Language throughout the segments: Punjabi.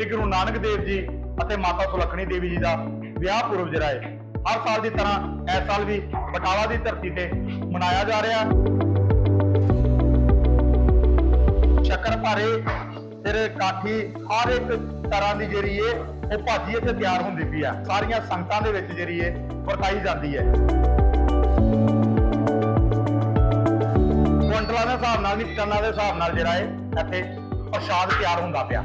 ਸ੍ਰੀ ਗੁਰੂ ਨਾਨਕ ਦੇਵ ਜੀ ਅਤੇ ਮਾਤਾ ਸੁਲੱਖਣੀ ਦੇਵੀ ਜੀ ਦਾ ਵਿਆਹ ਪੁਰਬ ਜਿਹੜਾ ਹੈ, ਹਰ ਸਾਲ ਦੀ ਤਰ੍ਹਾਂ ਇਸ ਸਾਲ ਵੀ ਬਟਾਲਾ ਦੀ ਧਰਤੀ ਤੇ ਮਨਾਇਆ ਜਾ ਰਿਹਾ ਸ਼ੱਕਰ ਫਿਰ ਕਾਠੀ ਹਰ ਇੱਕ ਤਰ੍ਹਾਂ ਦੀ ਜਿਹੜੀ ਏ ਉਹ ਭਾਜੀ ਇੱਥੇ ਤਿਆਰ ਹੁੰਦੀ ਪਈ ਆ। ਸਾਰੀਆਂ ਸੰਗਤਾਂ ਦੇ ਵਿੱਚ ਜਿਹੜੀ ਏ ਵਰਤਾਈ ਜਾਂਦੀ ਹੈ। ਕੁਇੰਟਲਾਂ ਦੇ ਹਿਸਾਬ ਨਾਲ ਨਹੀਂ ਟਨਾਂ ਦੇ ਹਿਸਾਬ ਨਾਲ ਜਿਹੜਾ ਏ ਇੱਥੇ ਪ੍ਰਸ਼ਾਦ ਤਿਆਰ ਹੁੰਦਾ ਪਿਆ।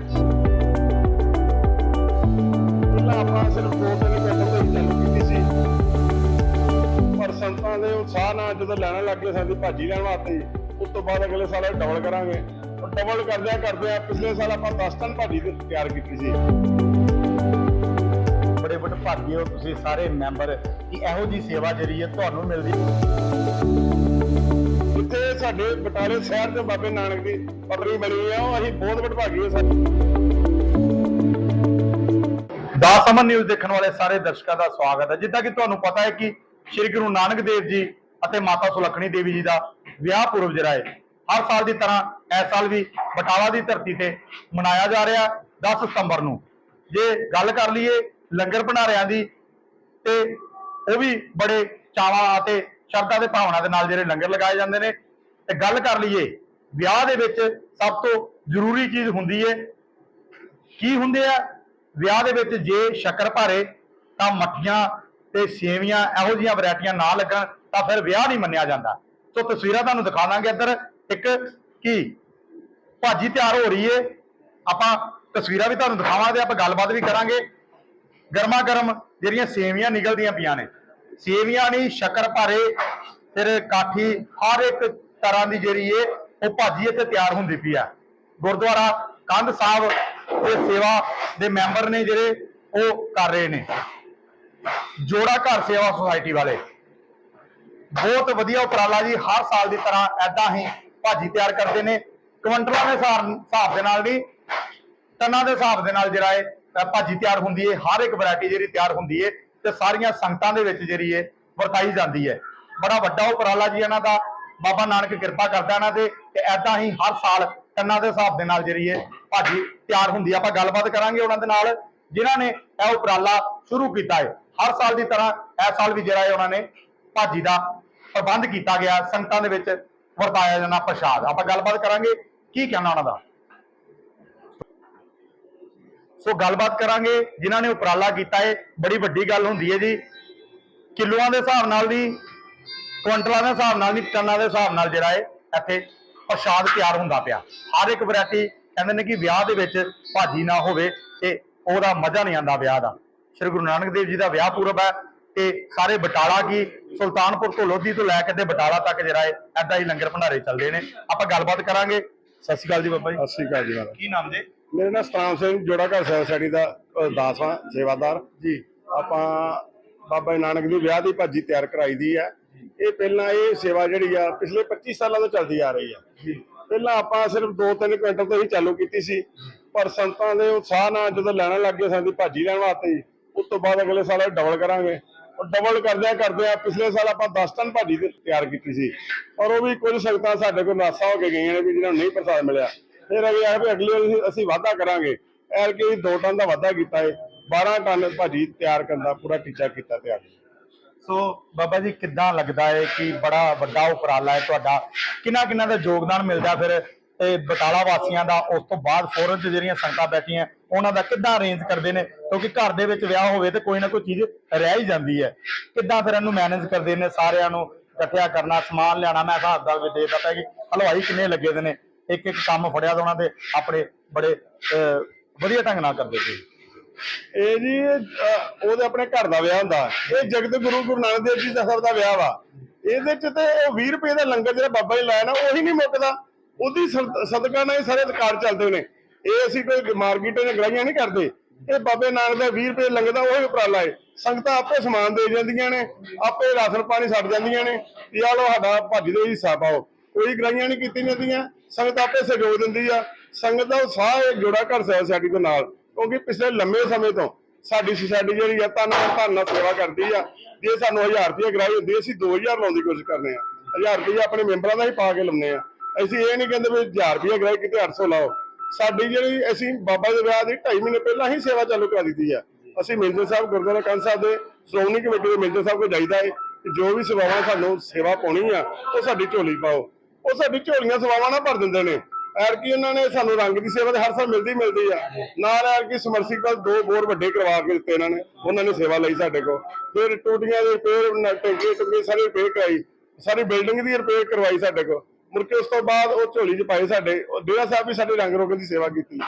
ਪਹਿਲਾਂ ਆਪਾਂ ਸਿਰਫ ਦੋ ਤਿੰਨ ਤੋਂ ਹੀ ਚਾਲੂ ਕੀਤੀ ਸੀ ਪਰ ਸੰਤਾਂ ਦੇ ਉਤਸ਼ਾਹ ਨਾਲ ਜਦੋਂ ਲੈਣਾ ਲੱਗ ਗਏ ਸਾਡੀ ਭਾਜੀ ਲੈਣ ਵਾਸਤੇ ਉਸ ਤੋਂ ਬਾਅਦ ਅਗਲੇ ਸਾਲ ਡਬਲ ਕਰਾਂਗੇ। ਉਹ ਡਬਲ ਕਰਦਿਆਂ ਕਰਦਿਆਂ ਪਿਛਲੇ ਸਾਲ ਆਪਾਂ 10 ਟਨ ਭਾਜੀ ਤੇ ਤਿਆਰ ਕੀਤੀ ਸੀ। ਬੜੇ ਬੜੇ ਭਾਗੀ ਹੋ ਤੁਸੀਂ ਸਾਰੇ ਮੈਂਬਰ ਕਿ ਇਹੋ ਜੀ ਸੇਵਾ ਜਿਹੜੀ ਹੈ ਤੁਹਾਨੂੰ ਮਿਲਦੀ। ਇੱਥੇ ਸਾਡੇ ਬਟਾਲੇ ਸ਼ਹਿਰ ਦੇ ਬਾਬੇ ਨਾਨਕ ਦੀ ਪਤਰੀ ਬਣੀ ਆ ਉਹ ਅਸੀਂ ਬਹੁਤ ਵਡਭਾਗੀ ਹਾਂ। ਸਾਡੇ ਦਾਸ ਅਮਨ ਨਿਊਜ਼ ਦੇਖਣ ਵਾਲੇ ਸਾਰੇ ਦਰਸ਼ਕਾਂ ਦਾ ਸਵਾਗਤ ਹੈ। ਜਿੱਦਾਂ ਕਿ ਤੁਹਾਨੂੰ ਪਤਾ ਹੈ ਕਿ ਸ੍ਰੀ ਗੁਰੂ ਨਾਨਕ ਦੇਵ ਜੀ ਅਤੇ ਮਾਤਾ ਸੁਲੱਖਣੀ ਦੇਵੀ ਜੀ ਦਾ ਵਿਆਹ ਪੁਰਬ ਜਿਹੜਾ ਹੈ, ਹਰ ਸਾਲ ਦੀ ਤਰ੍ਹਾਂ ਇਸ ਸਾਲ ਵੀ ਬਟਾਲਾ ਦੀ ਧਰਤੀ ਤੇ ਮਨਾਇਆ ਜਾ ਰਿਹਾ 10 ਸਤੰਬਰ ਨੂੰ। ਜੇ ਗੱਲ ਕਰ ਲਈਏ ਲੰਗਰ ਭੰਡਾਰਿਆਂ ਦੀ, ਤੇ ਉਹ ਵੀ ਬੜੇ ਚਾਵਾਂ ਅਤੇ ਸ਼ਰਧਾ ਦੇ ਭਾਵਨਾ ਦੇ ਨਾਲ ਜਿਹੜੇ ਲੰਗਰ ਲਗਾਏ ਜਾਂਦੇ ਨੇ, ਤੇ ਗੱਲ ਕਰ ਲਈਏ ਵਿਆਹ ਦੇ ਵਿੱਚ ਸਭ ਤੋਂ ਜ਼ਰੂਰੀ ਚੀਜ਼ ਹੁੰਦੀ ਹੈ, ਕੀ ਹੁੰਦੇ ਆ? ਵਿਆਹ ਦੇ ਵਿੱਚ ਜੇ ਸ਼ੱਕਰ ਭਾਰੇ ਤਾਂ ਮੱਠੀਆਂ ਤੇ ਸੇਵੀਆਂ ਇਹੋ ਜਿਹੀਆਂ ਵੈਰਾਈਟੀਆਂ ਨਾ ਲੱਗਣ ਤਾਂ ਫਿਰ ਵਿਆਹ ਨਹੀਂ ਮੰਨਿਆ ਜਾਂਦਾ। ਸੋ ਤਸਵੀਰਾਂ ਤੁਹਾਨੂੰ ਦਿਖਾ ਦਾਂਗੇ ਇੱਧਰ। ਇੱਕ ਕੀ? ਭਾਜੀ ਤਿਆਰ ਹੋ ਰਹੀ ਏ। ਆਪਾਂ ਤਸਵੀਰਾਂ ਵੀ ਤੁਹਾਨੂੰ ਦਿਖਾਵਾਂਗੇ ਤੇ ਆਪਾਂ ਗੱਲਬਾਤ ਵੀ ਕਰਾਂਗੇ। ਗਰਮਾ ਗਰਮ ਜਿਹੜੀਆਂ ਸੇਵੀਆਂ ਨਿਕਲਦੀਆਂ ਪਈਆਂ ਨੇ। ਸੇਵੀਆਂ ਨਹੀਂ, ਸ਼ੱਕਰ ਭਾਰੇ, ਫਿਰ ਕਾਠੀ, ਹਰ ਇੱਕ ਤਰ੍ਹਾਂ ਦੀ ਜਿਹੜੀ ਏ, ਉਹ ਭਾਜੀ ਇੱਥੇ ਤਿਆਰ ਹੁੰਦੀ ਪਈ ਆ। ਗੁਰਦੁਆਰਾ ਕੰਧ ਸਾਹਿਬ ਦੇ ਸੇਵਾ ਦੇ ਮੈਂਬਰ ਨੇ ਜਿਹੜੇ ਉਹ ਕਰ ਰਹੇ ਨੇ। ਜੋੜਾ ਘਰ ਸੇਵਾ ਸੁਸਾਇਟੀ ਵਾਲੇ। ਬਹੁਤ ਵਧੀਆ ਉਪਰਾਲਾ ਜੀ, ਹਰ ਸਾਲ ਦੀ ਤਰ੍ਹਾਂ ਐਦਾਂ ਹੀ ਭਾਜੀ ਤਿਆਰ ਕਰਦੇ ਨੇ। ਕੁਇੰਟਲਾਂ ਦੇ ਹਿਸਾਬ ਦੇ ਨਾਲ ਨਹੀਂ ਟਨਾਂ ਦੇ ਹਿਸਾਬ ਦੇ ਨਾਲ ਜਿਹੜਾ ਹੈ ਭਾਜੀ ਤਿਆਰ ਹੁੰਦੀ ਹੈ ਹਰ ਇੱਕ ਵੈਰਾਈਟੀ ਜਿਹੜੀ ਤਿਆਰ ਹੁੰਦੀ ਹੈ ਤੇ ਸਾਰੀਆਂ ਸੰਗਤਾਂ ਦੇ ਵਿੱਚ ਜਿਹੜੀ ਹੈ ਵਰਤਾਈ ਜਾਂਦੀ ਹੈ ਬੜਾ ਵੱਡਾ ਉਪਰਾਲਾ ਜੀ ਇਹਨਾਂ ਦਾ। ਬਾਬਾ ਨਾਨਕ ਕਿਰਪਾ ਕਰਦਾ ਇਹਨਾਂ ਤੇ ਤੇ ਐਦਾਂ ਹੀ ਹਰ ਸਾਲ ਟਨਾਂ ਦੇ ਹਿਸਾਬ ਦੇ ਨਾਲ ਜਿਹੜੀ ਹੈ ਭਾਜੀ ਤਿਆਰ ਹੁੰਦੀ ਹੈ ਆਪਾਂ ਗੱਲਬਾਤ ਕਰਾਂਗੇ ਉਹਨਾਂ ਦੇ ਨਾਲ, ਜਿਨ੍ਹਾਂ ਨੇ ਇਹ ਉਪਰਾਲਾ ਸ਼ੁਰੂ ਕੀਤਾ ਹੈ। ਹਰ ਸਾਲ ਦੀ ਤਰ੍ਹਾਂ ਇਸ ਸਾਲ ਵੀ ਜਿਹੜਾ ਹੈ ਉਹਨਾਂ ਨੇ ਭਾਜੀ ਦਾ ਪ੍ਰਬੰਧ ਕੀਤਾ ਗਿਆ, ਸੰਗਤਾਂ ਦੇ ਵਿੱਚ ਵਰਤਾਇਆ ਜਾਣਾ ਪ੍ਰਸ਼ਾਦ। ਆਪਾਂ ਗੱਲਬਾਤ ਕਰਾਂਗੇ, ਕੀ ਕਹਿਣਾ ਉਹਨਾਂ ਦਾ? ਸੋ ਗੱਲਬਾਤ ਕਰਾਂਗੇ, ਜਿਨ੍ਹਾਂ ਨੇ ਉਪਰਾਲਾ ਕੀਤਾ ਹੈ, ਬੜੀ ਵੱਡੀ ਗੱਲ ਹੁੰਦੀ ਹੈ ਜੀ। ਕਿਲੋਆਂ ਦੇ ਹਿਸਾਬ ਨਾਲ ਵੀ ਕੁਇੰਟਲਾਂ ਦੇ ਹਿਸਾਬ ਨਾਲ ਵੀ ਟਨਾਂ ਦੇ ਹਿਸਾਬ ਨਾਲ ਜਿਹੜਾ ਹੈ ਇੱਥੇ ਪ੍ਰਸ਼ਾਦ ਤਿਆਰ ਹੁੰਦਾ ਪਿਆ। ਹਰ ਇੱਕ ਵੈਰਾਈਟੀ ਕਹਿੰਦੇ ਨੇ ਕਿ ਵਿਆਹ ਦੇ ਵਿੱਚ ਭਾਜੀ ਨਾ ਹੋਵੇ ਤੇ ਉਹਦਾ ਮਜ਼ਾ ਨਹੀਂ ਆਉਂਦਾ ਵਿਆਹ ਦਾ। ਸ੍ਰੀ ਗੁਰੂ ਨਾਨਕ ਦੇਵ ਜੀ ਦਾ ਵਿਆਹ ਪੁਰਬ ਹੈ ਤੇ ਸਾਰੇ ਬਟਾਲਾ ਕੀ ਸੁਲਤਾਨਪੁਰ ਤੋਂ ਲੋਧੀ ਤੋਂ ਲੈ ਕੇ ਤੇ ਬਟਾਲਾ ਤੱਕ ਜਿਹੜਾ ਹੈ ਐਦਾਂ ਹੀ ਲੰਗਰ ਭੰਡਾਰੇ ਚੱਲਦੇ ਨੇ। ਆਪਾਂ ਗੱਲਬਾਤ ਕਰਾਂਗੇ। ਸਤਿ ਸ਼੍ਰੀ ਅਕਾਲ ਜੀ ਬਾਬਾ ਜੀ। ਸਤਿ ਸ਼੍ਰੀ ਅਕਾਲ ਜੀ ਕੀ ਨਾਮ ਜੀ? ਮੇਰੇ ਨਾਲ ਸਤਨਾਮ ਸਿੰਘ ਜੋੜਾ ਘਰ ਸੋਸਾਇਟੀ ਦਾ ਦਾਸ ਸੇਵਾਦਾਰ। ਜੀ। ਆਪਾਂ ਬਾਬਾ ਨਾਨਕ ਦੀ ਵਿਆਹ ਦੀ ਭਾਜੀ ਤਿਆਰ ਕਰਾਈ ਦੀ ਹੈ। ਇਹ ਪਹਿਲਾਂ ਇਹ ਸੇਵਾ ਜਿਹੜੀ ਆ ਪਿਛਲੇ 25 ਸਾਲਾਂ ਤੋਂ ਚੱਲਦੀ ਆ ਰਹੀ ਆ। ਪਹਿਲਾਂ ਆਪਾਂ ਸਿਰਫ 2-3 ਕੁਇੰਟਲ ਤੋਂ ਹੀ ਚਾਲੂ ਕੀਤੀ ਸੀ, ਪਰ ਸੰਤਾਂ ਦੇ ਉਤਸ਼ਾਹ ਨਾਲ ਜਦੋਂ ਲੈਣਾ ਲੱਗ ਗਏ ਸਾਡੀ ਭਾਜੀ ਲੈਣ ਵਾਸਤੇ ਉਸ ਤੋਂ ਬਾਅਦ ਅਗਲੇ ਸਾਲ ਡਬਲ ਕਰਾਂਗੇ। ਔਰ ਡਬਲ ਕਰਦਿਆਂ ਕਰਦਿਆਂ ਪਿਛਲੇ ਸਾਲ ਆਪਾਂ 10 ਟਨ ਭਾਜੀ ਤਿਆਰ ਕੀਤੀ ਸੀ। ਔਰ ਉਹ ਵੀ ਕੁਝ ਸੰਗਤਾਂ ਸਾਡੇ ਕੋਲ ਨਾਸਾ ਹੋ ਕੇ ਗਈਆਂ ਨੇ ਵੀ ਜਿਹਨਾਂ ਨੂੰ ਨਹੀਂ ਪ੍ਰਸਾਦ ਮਿਲਿਆ। ਫਿਰ ਅਗਲੇ ਆਏ ਵੀ ਅਗਲੇ ਅਸੀਂ- ਅਸੀਂ ਵਾਅਦਾ ਕਰਾਂਗੇ। ਐਰ ਕਿ 2 ਟਨ ਦਾ ਵਾਅਦਾ ਕੀਤਾ ਹੈ 12 ਟਨ ਭਾਜੀ ਤਿਆਰ ਕਰਨ ਦਾ ਪੂਰਾ ਟੀਚਾ ਕੀਤਾ ਤਿਆਰ। ਸੋ ਬਾਬਾ ਜੀ ਕਿੱਦਾਂ ਲੱਗਦਾ ਹੈ ਕਿ ਬੜਾ ਵੱਡਾ ਉਪਰਾਲਾ ਹੈ ਤੁਹਾਡਾ? ਕਿੰਨਾ ਕਿੰਨਾ ਦਾ ਯੋਗਦਾਨ ਮਿਲਦਾ ਫਿਰ ਤੇ ਬਟਾਲਾ ਵਾਸੀਆਂ ਦਾ? ਉਸ ਤੋਂ ਬਾਅਦ ਫੋਰਨ 'ਚ ਜਿਹੜੀਆਂ ਸੰਗਤਾਂ ਬੈਠੀਆਂ ਉਹਨਾਂ ਦਾ ਕਿੱਦਾਂ ਅਰੇਂਜ ਕਰਦੇ ਨੇ? ਕਿਉਂਕਿ ਘਰ ਦੇ ਵਿੱਚ ਵਿਆਹ ਹੋਵੇ ਤੇ ਕੋਈ ਨਾ ਕੋਈ ਚੀਜ਼ ਰਹਿ ਹੀ ਜਾਂਦੀ ਹੈ ਕਿੱਦਾਂ ਫਿਰ ਇਹਨੂੰ ਮੈਨੇਜ ਕਰਦੇ ਨੇ ਸਾਰਿਆਂ ਨੂੰ? ਇਕੱਠਿਆ ਕਰਨਾ ਸਮਾਨ ਲਿਆਣਾ ਮੈਂ ਹਿਸਾਬ ਦਾ ਵੀ ਦੇ ਦਿੱਤਾ ਕਿ ਹਲਵਾਈ ਕਿੰਨੇ ਲੱਗੇ ਦੇ ਨੇ। ਇੱਕ ਇੱਕ ਕੰਮ ਫੜਿਆ ਤਾਂ ਉਹਨਾਂ ਦੇ ਆਪਣੇ ਬੜੇ ਅਹ, ਵਧੀਆ ਢੰਗ ਨਾਲ ਕਰਦੇ ਸੀ। ਇਹ ਜੀ ਅਹ, ਉਹਦੇ ਆਪਣੇ ਘਰ ਦਾ ਵਿਆਹ ਹੁੰਦਾ। ਇਹ ਜਗਤ ਗੁਰੂ ਗੁਰੂ ਨਾਨਕ ਦੇਵ ਜੀ ਦਾ ਸਰ ਦਾ ਵਿਆਹ ਵਾ। ਇਹਦੇ ਚ ਤੇ 20 ਰੁਪਏ ਦਾ ਲੰਗਰ ਜਿਹੜਾ ਬਾਬਾ ਜੀ ਲਾਇਆ ਨਾ ਉਹੀ ਨਹੀਂ ਮੁੱਕਦਾ। ਉਹਦੀ ਸਦ- ਸਦਕਾ ਨਾਲ ਹੀ ਸਾਰੇ ਕਾਰ ਚੱਲਦੇ ਨੇ। ਇਹ ਅਸੀਂ ਕੋਈ ਮਾਰਕੀਟ ਨੇ ਗਰਾਈਆਂ ਨਹੀਂ ਕਰਦੇ। ਇਹ ਬਾਬੇ ਨਾਨਕ ਦਾ 20 ਰੁਪਏ ਲੰਗਰ ਦਾ ਉਹੀ ਉਪਰਾਲਾ ਹੈ ਸੰਗਤਾਂ ਆਪੇ ਸਮਾਨ ਦੇ ਜਾਂਦੀਆਂ ਨੇ ਆਪੇ ਰਾਸ਼ਨ ਪਾਣੀ ਛੱਡ ਜਾਂਦੀਆਂ ਨੇ। ਵੀ ਆ ਲੋ ਸਾਡਾ ਭੱਜ ਦੇ ਹਿੱਸਾ ਪਾਓ। ਕੋਈ ਗਰਾਈਆਂ ਨਹੀਂ ਕੀਤੀ ਜਾਂਦੀਆਂ। ਸੰਗਤ ਆਪੇ ਸਹਿਯੋਗ ਦਿੰਦੀ ਆ। ਸੰਗਤ ਦਾ ਉਤਸ਼ਾਹ ਇਹ ਜੋੜਾ ਘਰ ਸਹਿ ਸਾਡੀ ਦੇ ਨਾਲ। ਕਿਉਂਕਿ ਪਿਛਲੇ ਲੰਮੇ ਸਮੇਂ ਤੋਂ ਸਾਡੀ ਸੁਸਾਇਟੀ ਜਿਹੜੀ ਆ ਧੰਨ ਧੰਨ ਨਾਲ ਸੇਵਾ ਕਰਦੀ ਆ, ਜੇ ਸਾਨੂੰ 1000 ਰੁਪਏ ਗਰਾਈ ਹੁੰਦੀ ਅਸੀਂ 2000 ਲਾਉਣ ਦੀ ਕੋਸ਼ਿਸ਼ ਕਰਨੇ ਆ। 1000 ਰੁਪਏ ਆਪਣੇ ਮੈਂਬਰਾਂ ਦਾ ਹੀ ਪਾ ਕੇ ਲਾਉਂਦੇ ਆ। ਅਸੀਂ ਇਹ ਨਹੀਂ ਕਹਿੰਦੇ ਵੀ 1000 ਰੁਪਏ ਗਰਾਈ ਕਿਤੇ 800 ਲਾਓ। ਸਾਡੀ ਜਿਹੜੀ ਅਸੀਂ ਬਾਬਾ ਦੇ ਵਿਆਹ ਦੀ 2.5 ਮਹੀਨੇ ਪਹਿਲਾਂ ਹੀ ਸੇਵਾ ਚਾਲੂ ਕਰ ਦਿੱਤੀ ਆ। ਅਸੀਂ ਮੇਜਰ ਸਾਹਿਬ ਗੁਰਦੁਆਰਾ ਕੰਨ ਸਾਹਿਬ ਦੇ ਸ਼੍ਰੋਮਣੀ ਕਮੇਟੀ ਦੇ ਮੇਜਰ ਸਾਹਿਬ ਕੋਲ ਜਾਈਦਾ ਹੈ ਜੋ ਵੀ ਸੇਵਾਵਾਂ ਸਾਨੂੰ ਸੇਵਾ ਪਾਉਣੀ ਆ, ਉਹ ਸਾਡੀ ਝੋਲੀ ਪਾਓ। ਉਹ ਸਾਡੀ ਝੋਲੀਆਂ ਸੇਵਾਵਾਂ ਨਾਲ ਭਰ ਦਿੰਦੇ ਨੇ। ਐਰ ਉਹਨਾਂ ਨੇ ਸਾਨੂੰ ਰੰਗ ਦੀ ਸੇਵਾ ਤੇ ਹਰ ਸਾਲ ਮਿਲਦੀ ਮਿਲਦੀ ਆ। ਨਾਲ ਐਰ ਕੀ ਦੋ ਬੋਰ ਵੱਡੇ ਕਰਵਾ ਕੇ ਦਿੱਤੇ ਇਹਨਾਂ ਨੇ। ਉਹਨਾਂ ਨੇ ਸੇਵਾ ਲਈ ਸਾਡੇ ਕੋਲ। ਫਿਰ ਟੂਟੀਆਂ ਦੇ ਰਿਪੇਅਰ ਟੈਂਕੀ ਟੁੰਗੀ ਸਾਰੀ ਰਿਪੇਅਰ ਕਰਾਈ। ਸਾਰੀ ਬਿਲਡਿੰਗ ਦੀ ਰਿਪੇਅਰ ਕਰਵਾਈ ਸਾਡੇ ਕੋਲ। ਮੁੜ ਕੇ ਉਸ ਤੋਂ ਬਾਅਦ ਉਹ ਝੋਲੀ 'ਚ ਪਾਏ ਸਾਡੇ। ਡੇਰਾ ਸਾਹਿਬ ਵੀ ਸਾਡੇ ਰੰਗ ਰੋਗਨ ਦੀ ਸੇਵਾ ਕੀਤੀ।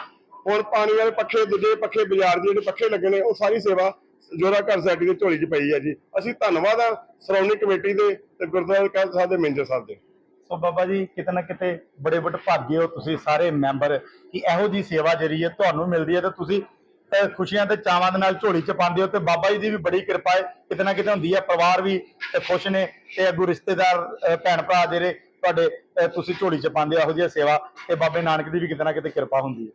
ਹੁਣ ਪਾਣੀ ਵਾਲੇ ਪੱਖੇ, ਦੂਜੇ ਪੱਖੇ, ਬਾਜ਼ਾਰ ਦੇ ਜਿਹੜੇ ਪੱਖੇ ਲੱਗੇ ਨੇ, ਉਹ ਸਾਰੀ ਸੇਵਾ ਜੋਰਾ ਘਰ ਸਾਡੀ ਦੇ ਝੋਲੀ 'ਚ ਪਈ ਆ ਜੀ। ਅਸੀਂ ਧੰਨਵਾਦ ਆ ਸ਼੍ਰੋਮਣੀ ਕਮੇਟੀ ਦੇ ਤੇ ਗੁਰਦੁਆਰਾ ਸਾਹਿਬ ਦੇ ਮੈਨੇਜਰ ਸਾਹਿਬ ਦੇ। ਸੋ ਬਾਬਾ ਜੀ, ਕਿਤੇ ਨਾ ਕਿਤੇ ਬੜੇ ਬੜੇ ਭਾਗੇ ਹੋ ਤੁਸੀਂ ਸਾਰੇ ਮੈਂਬਰ ਕਿ ਇਹੋ ਜੀ ਸੇਵਾ ਜਿਹੜੀ ਹੈ ਤੁਹਾਨੂੰ ਮਿਲਦੀ ਹੈ ਤੇ ਤੁਸੀਂ ਖੁਸ਼ੀਆਂ ਤੇ ਚਾਵਾਂ ਦੇ ਨਾਲ ਝੋਲੀ ਚ ਪਾਉਂਦੇ ਹੋ ਤੇ ਬਾਬਾ ਜੀ ਦੀ ਵੀ ਬੜੀ ਕਿਰਪਾ ਹੈ, ਕਿਤੇ ਨਾ ਕਿਤੇ ਹੁੰਦੀ ਹੈ, ਪਰਿਵਾਰ ਵੀ ਤੇ ਖੁਸ਼ ਨੇ ਤੇ ਅੱਗੂ ਰਿਸ਼ਤੇਦਾਰ ਭੈਣ ਭਰਾ ਜਿਹੜੇ ਤੁਹਾਡੇ ਤੁਸੀਂ ਝੋਲੀ ਚ ਪਾਉਂਦੇ ਹੋ, ਇਹੋ ਜਿਹੀ ਸੇਵਾ ਤੇ ਬਾਬੇ ਨਾਨਕ ਦੀ ਵੀ ਕਿਤੇ ਨਾ ਕਿਤੇ ਕਿਰਪਾ ਹੁੰਦੀ ਹੈ।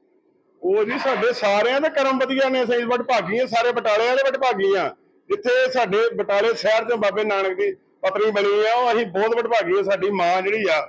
ਉਹ ਜੀ, ਸਾਡੇ ਸਾਰਿਆਂ ਦੇ ਕਰਮ ਵਧੀਆ ਨੇ, ਅਸੀਂ ਵਡ ਭਾਗੀਆਂ ਸਾਰੇ ਬਟਾਲੇ ਵਾਲੇ ਵਡ ਭਾਗੀਆਂ ਜਿੱਥੇ ਸਾਡੇ ਬਟਾਲੇ ਸ਼ਹਿਰ ਤੋਂ ਬਾਬੇ ਨਾਨਕ ਦੀ ਪਤਨੀ ਬਣੀ ਆ, ਉਹ ਅਸੀਂ ਬਹੁਤ ਵਡਭਾਗੀ ਆ, ਸਾਡੀ ਮਾਂ ਜਿਹੜੀ ਆ,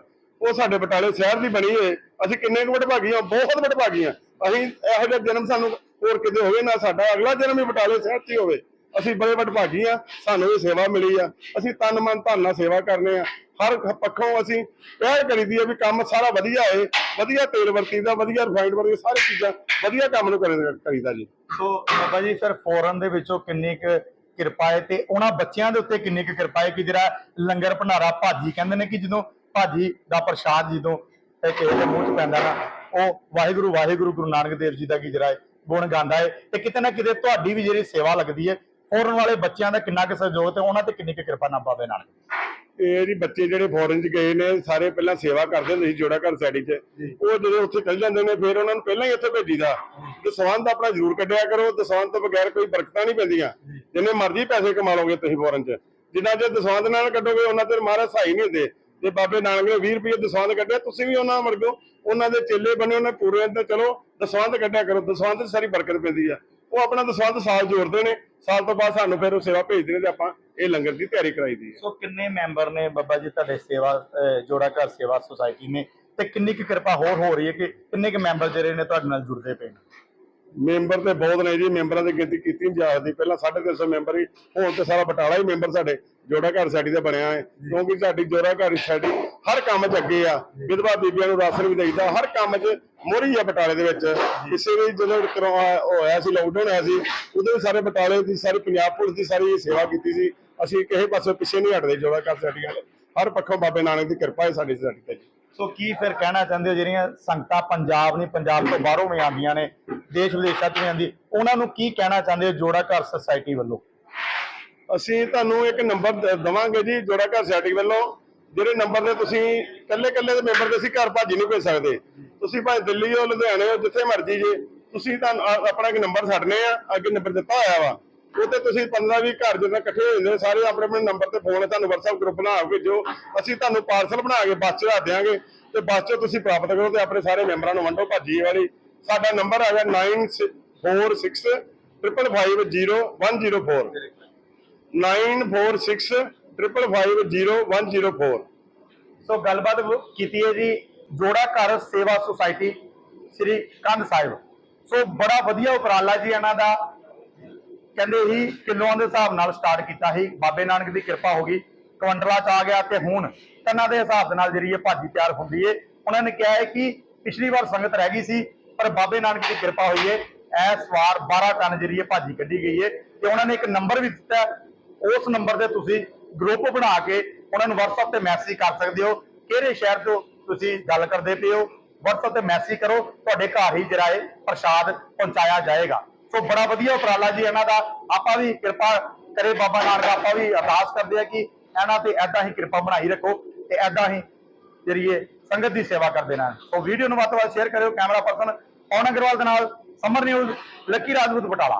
ਉਹ ਸਾਡੇ ਬਟਾਲੇ ਸ਼ਹਿਰ ਦੀ ਬਣੀ ਏ। ਅਸੀਂ ਕਿੰਨੇ ਕੁ ਵਡਭਾਗੀ ਆ, ਬਹੁਤ ਵਡਭਾਗੀ ਆ। ਅਸੀਂ ਇਹੋ ਜਿਹਾ ਜਨਮ ਸਾਨੂੰ ਹੋਰ ਕਿਤੇ ਹੋਵੇ, ਨਾ ਸਾਡਾ ਅਗਲਾ ਜਨਮ ਵੀ ਬਟਾਲੇ ਸ਼ਹਿਰ 'ਚ ਹੀ ਹੋਵੇ। ਅਸੀਂ ਬੜੇ ਵਡਭਾਗੀ ਆ, ਸਾਨੂੰ ਇਹ ਸੇਵਾ ਮਿਲੀ ਆ। ਅਸੀਂ ਤਨ ਮਨ ਧਨ ਨਾਲ ਸੇਵਾ ਕਰਨੇ ਆ। ਹਰ ਪੱਖੋਂ ਅਸੀਂ ਪਹਿਲ ਕਰੀਦੀ ਆ ਵੀ ਕੰਮ ਸਾਰਾ ਵਧੀਆ ਹੋਏ ਵਧੀਆ ਤੇਲ ਵਰਤੀਦਾ ਵਧੀਆ ਰਿਫਾਈਨਡ ਵਰਤੀ ਸਾਰੀ ਚੀਜ਼ਾਂ ਵਧੀਆ ਕੰਮ ਨੂੰ ਕਰੀਦਾ ਜੀ। ਸੋ ਬਾਬਾ ਜੀ, ਫਿਰ ਫੋਰਨ ਦੇ ਵਿੱਚੋਂ ਕਿੰਨੀ ਕੁ ਕਿਰਪਾ ਹੈ ਤੇ ਉਹਨਾਂ ਬੱਚਿਆਂ ਦੇ ਉੱਤੇ ਕਿੰਨੀ ਕੁ ਕਿਰਪਾ ਹੈ ਕਿ ਜਿਹੜਾ ਲੰਗਰ ਭੰਡਾਰਾ ਭਾਜੀ ਕਹਿੰਦੇ ਨੇ ਕਿ ਜਦੋਂ ਭਾਜੀ ਦਾ ਪ੍ਰਸ਼ਾਦ ਜਦੋਂ ਇਹ ਕਿਸੇ ਦੇ ਮੂੰਹ 'ਚ ਪੈਂਦਾ ਨਾ, ਉਹ ਵਾਹਿਗੁਰੂ ਵਾਹਿਗੁਰੂ ਗੁਰੂ ਨਾਨਕ ਦੇਵ ਜੀ ਦਾ ਕੀ ਜਿਹੜਾ ਹੈ ਗੁਣ ਗਾਉਂਦਾ ਹੈ ਤੇ ਕਿਤੇ ਨਾ ਕਿਤੇ ਤੁਹਾਡੀ ਵੀ ਜਿਹੜੀ ਸੇਵਾ ਲੱਗਦੀ ਹੈ ਫੋਰਨ ਵਾਲੇ ਬੱਚਿਆਂ ਦਾ ਕਿੰਨਾ ਕੁ ਸਹਿਯੋਗ ਤੇ ਉਹਨਾਂ ਤੇ ਕਿੰਨੀ ਕੁ ਕਿਰਪਾ ਨਾ ਬਾਬੇ ਨਾਨਕ। ਇਹ ਜੀ ਬੱਚੇ ਜਿਹੜੇ ਫੋਰਨ ਚ ਗਏ ਨੇ ਸਾਰੇ ਪਹਿਲਾਂ ਸੇਵਾ ਕਰਦੇ ਹੁੰਦੇ ਸੀ ਜੋੜਾ ਘਰ ਸਾਡੀ ਚ। ਉਹ ਜਦੋਂ ਉੱਥੇ ਚੱਲ ਜਾਂਦੇ ਨੇ ਫਿਰ ਉਹਨਾਂ ਨੂੰ ਪਹਿਲਾਂ ਹੀ ਇੱਥੇ ਭੇਜੀਦਾ। ਦਸਵੰਧ ਆਪਣਾ ਜ਼ਰੂਰ ਕੱਢਿਆ ਕਰੋ ਦਸਵੰਧ ਤੋਂ ਬਗੈਰ ਕੋਈ ਬਰਕਤਾਂ ਨਹੀਂ ਪੈਂਦੀਆਂ। ਜਿੰਨੇ ਮਰਜ਼ੀ ਪੈਸੇ ਕਮਾ ਲਓਗੇ ਤੁਸੀਂ ਫੋਰਨ ਚ। ਜਿੰਨਾ ਚਿਰ ਦਸਵੰਧ ਨਾਲ ਕੱਢੋਗੇ ਉਹਨਾਂ ਚਿਰ ਮਹਾਰਾਜ ਸਹਾਈ ਨਹੀਂ ਹੁੰਦੇ। ਜੇ ਬਾਬੇ ਨਾਨਕ ਨੇ 20 ਰੁਪਏ ਦਸਵੰਧ ਕੱਢਿਆ ਤੁਸੀਂ ਵੀ ਉਹਨਾਂ ਵਰਗੋ ਉਹਨਾਂ ਦੇ ਚੇਲੇ ਬਣੇ ਉਹਨੇ ਪੂਰੇ ਤੇ ਚਲੋ ਦਸਵੰਧ ਕੱਢਿਆ ਕਰੋ। ਦਸਵੰਧ 'ਚ ਸਾਰੀ ਬਰਕਤ ਪੈਂਦੀ ਆ। ਉਹ ਆਪਣਾ ਦਸਵੰਧ ਸਾਲ ਜੋੜਦੇ ਨੇ। ਸਾਲ ਤੋਂ ਬਾਅਦ ਸਾਨੂੰ ਫਿਰ ਉਹ ਸੇਵਾ ਭੇਜਦੇ ਨੇ ਤੇ ਆਪਾਂ ਇਹ ਲੰਗਰ ਦੀ ਤਿਆਰੀ ਕਰਾਈ ਦੀ ਹੈ। ਸੋ ਕਿੰਨੇ ਮੈਂਬਰ ਨੇ ਬਾਬਾ ਜੀ ਤੁਹਾਡੇ ਸੇਵਾ ਅਹ, ਜੋੜਾ ਘਰ ਸੇਵਾ ਸੁਸਾਇਟੀ ਨੇ? ਤੇ ਕਿੰਨੀ ਕੁ ਕਿਰਪਾ ਹੋਰ ਹੋ ਰਹੀ ਹੈ ਕਿ ਕਿੰਨੇ ਕੁ ਮੈਂਬਰ ਜਿਹੜੇ ਨੇ ਤੁਹਾਡੇ ਨਾਲ ਜੁੜਦੇ ਪਏ ਨੇ? ਮੈਂਬਰ ਤੇ ਬਹੁਤ ਨੇ ਜੀ ਮੈਂਬਰਾਂ ਦੀ ਗਿਣਤੀ ਕੀਤੀ ਨਹੀਂ ਜਾ ਸਕਦੀ। ਪਹਿਲਾਂ 350 ਮੈਂਬਰ ਹੀ ਹੁਣ ਤੇ ਸਾਰਾ ਬਟਾਲਾ ਹੀ ਮੈਂਬਰ ਸਾਡੇ ਜੋੜਾ ਘਰ ਸਾਡੀ ਦਾ ਬਣਿਆ ਹੈ। ਕਿਉਂਕਿ ਸਾਡੀ ਜੋੜਾ ਘਰ ਸਾਡੀ ਹਰ ਕੰਮ 'ਚ ਅੱਗੇ ਆ। ਵਿਧਵਾ ਬੀਬੀਆਂ ਨੂੰ ਰਾਸ਼ਨ ਵੀ ਦੇਈਦਾ ਹਰ ਕੰਮ 'ਚ ਮੋਹਰੀ ਆ ਬਟਾਲੇ ਦੇ ਵਿੱਚ। ਕਿਸੇ ਵੀ ਜਦੋਂ ਹੋਇਆ ਸੀ ਲਾਕਡਾਊਨ ਹੋਇਆ ਸੀ ਉਦੋਂ ਵੀ ਸਾਰੇ ਬਟਾਲੇ ਦੀ ਸਾਰੀ ਪੰਜਾਬ ਪੁਲਿਸ ਦੀ ਸਾਰੀ ਸੇਵਾ ਕੀਤੀ ਸੀ। ਅਸੀਂ ਕਿਸੇ ਪਾਸੇ ਪਿੱਛੇ ਨਹੀਂ ਹਟਦੇ ਜੋੜਾ ਘਰ ਸਾਡੀ ਵਾਲੇ ਹਰ ਪੱਖੋਂ ਬਾਬੇ ਨਾਨਕ ਦੀ ਕਿਰਪਾ ਹੈ ਸਾਡੀ ਸਾਡੀ ਤੇ। ਸੋ ਕੀ ਫਿਰ ਕਹਿਣਾ ਚਾਹੁੰਦੇ ਹੋ ਜਿਹੜੀਆਂ ਸੰਗਤਾਂ ਪੰਜਾਬ ਨਹੀਂ ਪੰਜਾਬ ਤੋਂ ਬਾਹਰੋਂ ਵੀ ਆਉਂਦੀਆਂ ਨੇ ਦੇਸ਼ ਵਿਦੇਸ਼ਾਂ ਤੋਂ ਆਉਂਦੀ ਉਹਨਾਂ ਨੂੰ ਕੀ ਕਹਿਣਾ ਚਾਹੁੰਦੇ ਹੋ ਜੋੜਾ ਘਰ ਸੁਸਾਇਟੀ ਵੱਲੋਂ? ਅਸੀਂ ਤੁਹਾਨੂੰ ਇੱਕ ਨੰਬਰ ਦਵਾਂਗੇ ਜੀ ਜੋੜਾ ਘਰ ਸੈਟਿੰਗ ਵੱਲੋਂ। ਜਿਹੜੇ ਨੰਬਰ ਨੇ ਤੁਸੀਂ ਕੱਲੇ ਕੱਲੇ ਦੇ ਮੈਂਬਰ ਦੇ ਅਸੀਂ ਘਰ ਭੱਜ ਨਹੀਂ ਭੇਜ ਸਕਦੇ। ਤੁਸੀਂ ਭਾਵੇਂ ਦਿੱਲੀ ਹੋ, ਲੁਧਿਆਣੇ ਹੋ, ਜਿੱਥੇ ਮਰਜ਼ੀ ਜੇ, ਤੁਸੀਂ ਤੁਹਾਨੂੰ ਆਪਣਾ ਇੱਕ ਨੰਬਰ ਛੱਡਨੇ ਆ, ਅੱਗੇ ਨੰਬਰ ਦਿੱਤਾ ਹੋਇਆ ਵਾ। ਉਹ ਤੇ ਤੁਸੀਂ 15 20 ਘਰ ਜਦੋਂ ਇਕੱਠੇ ਹੋ ਜਾਂਦੇ ਸਾਰੇ ਆਪਣੇ ਆਪਣੇ ਨੰਬਰ ਤੇ ਫੋਨ ਤੁਹਾਨੂੰ WhatsApp ਗਰੁੱਪ ਬਣਾ ਕੇ ਜੋ ਅਸੀਂ ਤੁਹਾਨੂੰ ਪਾਰਸਲ ਬਣਾ ਕੇ ਬੱਸ 'ਚ ਰੱਖ ਦਿਆਂਗੇ ਤੇ ਬੱਸ 'ਚ ਤੁਸੀਂ ਪ੍ਰਾਪਤ ਕਰੋ ਤੇ ਆਪਣੇ ਸਾਰੇ ਮੈਂਬਰਾਂ ਨੂੰ ਵੰਡੋ ਭਾਜੀ ਵਾਲੀ। ਸਾਡਾ ਨੰਬਰ ਹੈਗਾ 946 5550104 9465500104 ਸੋ ਗੱਲਬਾਤ ਕੀਤੀ ਹੈ ਜੀ ਜੋੜਾ ਘਰ ਸੇਵਾ ਸੁਸਾਇਟੀ, ਸ੍ਰੀ ਕੰਧ ਸਾਹਿਬ। ਸੋ ਬੜਾ ਵਧੀਆ ਉਪਰਾਲਾ ਜੀ ਇਹਨਾਂ ਦਾ। ਕਹਿੰਦੇ ਹੀ ਕਿਲੋਆਂ ਦੇ ਹਿਸਾਬ ਨਾਲ ਸਟਾਰਟ ਕੀਤਾ ਸੀ। ਬਾਬੇ ਨਾਨਕ ਦੀ ਕਿਰਪਾ ਹੋ ਗਈ। ਕੁਇੰਟਲਾਂ ਚ ਆ ਗਿਆ ਤੇ ਹੁਣ ਟਨਾਂ ਦੇ ਹਿਸਾਬ ਦੇ ਨਾਲ ਜਿਹੜੀ ਇਹ ਭਾਜੀ ਤਿਆਰ ਹੁੰਦੀ ਏ। ਉਹਨਾਂ ਨੇ ਕਿਹਾ ਹੈ ਕਿ ਪਿਛਲੀ ਵਾਰ ਸੰਗਤ ਰਹਿ ਗਈ ਸੀ, ਪਰ ਬਾਬੇ ਨਾਨਕ ਦੀ ਕਿਰਪਾ ਹੋਈ ਏ। ਇਸ ਵਾਰ 12 ਟਨ ਜਿਹੜੀ ਇਹ ਭਾਜੀ ਕੱਢੀ ਗਈ ਏ। ਤੇ ਉਹਨਾਂ ਨੇ ਇੱਕ ਨੰਬਰ ਵੀ ਦਿੱਤਾ। ਉਸ ਨੰਬਰ ਤੇ ਤੁਸੀਂ ਗਰੁੱਪ ਬਣਾ ਕੇ ਉਹਨਾਂ ਨੂੰ WhatsApp ਤੇ ਮੈਸੇਜ ਕਰ ਸਕਦੇ ਹੋ। ਕਿਹੜੇ ਸ਼ਹਿਰ ਤੋਂ ਤੁਸੀਂ ਗੱਲ ਕਰਦੇ ਪਏ ਹੋ, WhatsApp ਤੇ ਮੈਸੇਜ ਕਰੋ, ਤੁਹਾਡੇ ਘਰ ਹੀ ਜਿਹੜਾ ਹੈ ਪ੍ਰਸ਼ਾਦ ਪਹੁੰਚਾਇਆ ਜਾਏਗਾ। ਸੋ ਬੜਾ ਵਧੀਆ ਉਪਰਾਲਾ ਜੀ ਇਹਨਾਂ ਦਾ। ਆਪਾਂ ਵੀ ਕਿਰਪਾ ਕਰੇ ਬਾਬਾ ਨਾਨਕ, ਆਪਾਂ ਵੀ ਅਰਦਾਸ ਕਰਦੇ ਆ ਕਿ ਇਹਨਾਂ ਤੇ ਐਦਾਂ ਹੀ ਕਿਰਪਾ ਬਣਾਈ ਰੱਖੋ ਤੇ ਐਦਾਂ ਹੀ ਜਿਹੜੀ ਸੰਗਤ ਦੀ ਸੇਵਾ ਕਰਦੇ ਰਹਿਣ। ਸੋ ਵੀਡੀਓ ਨੂੰ ਵੱਧ ਤੋਂ ਵੱਧ ਸ਼ੇਅਰ ਕਰਿਓ, ਕੈਮਰਾ ਪਰਸਨ ਪਵਨ ਅਗਰਵਾਲ ਦੇ ਨਾਲ, ਸਮਰ ਨਿਊਜ਼, ਲੱਕੀ ਰਾਜਪੂਤ ਬਟਾਲਾ।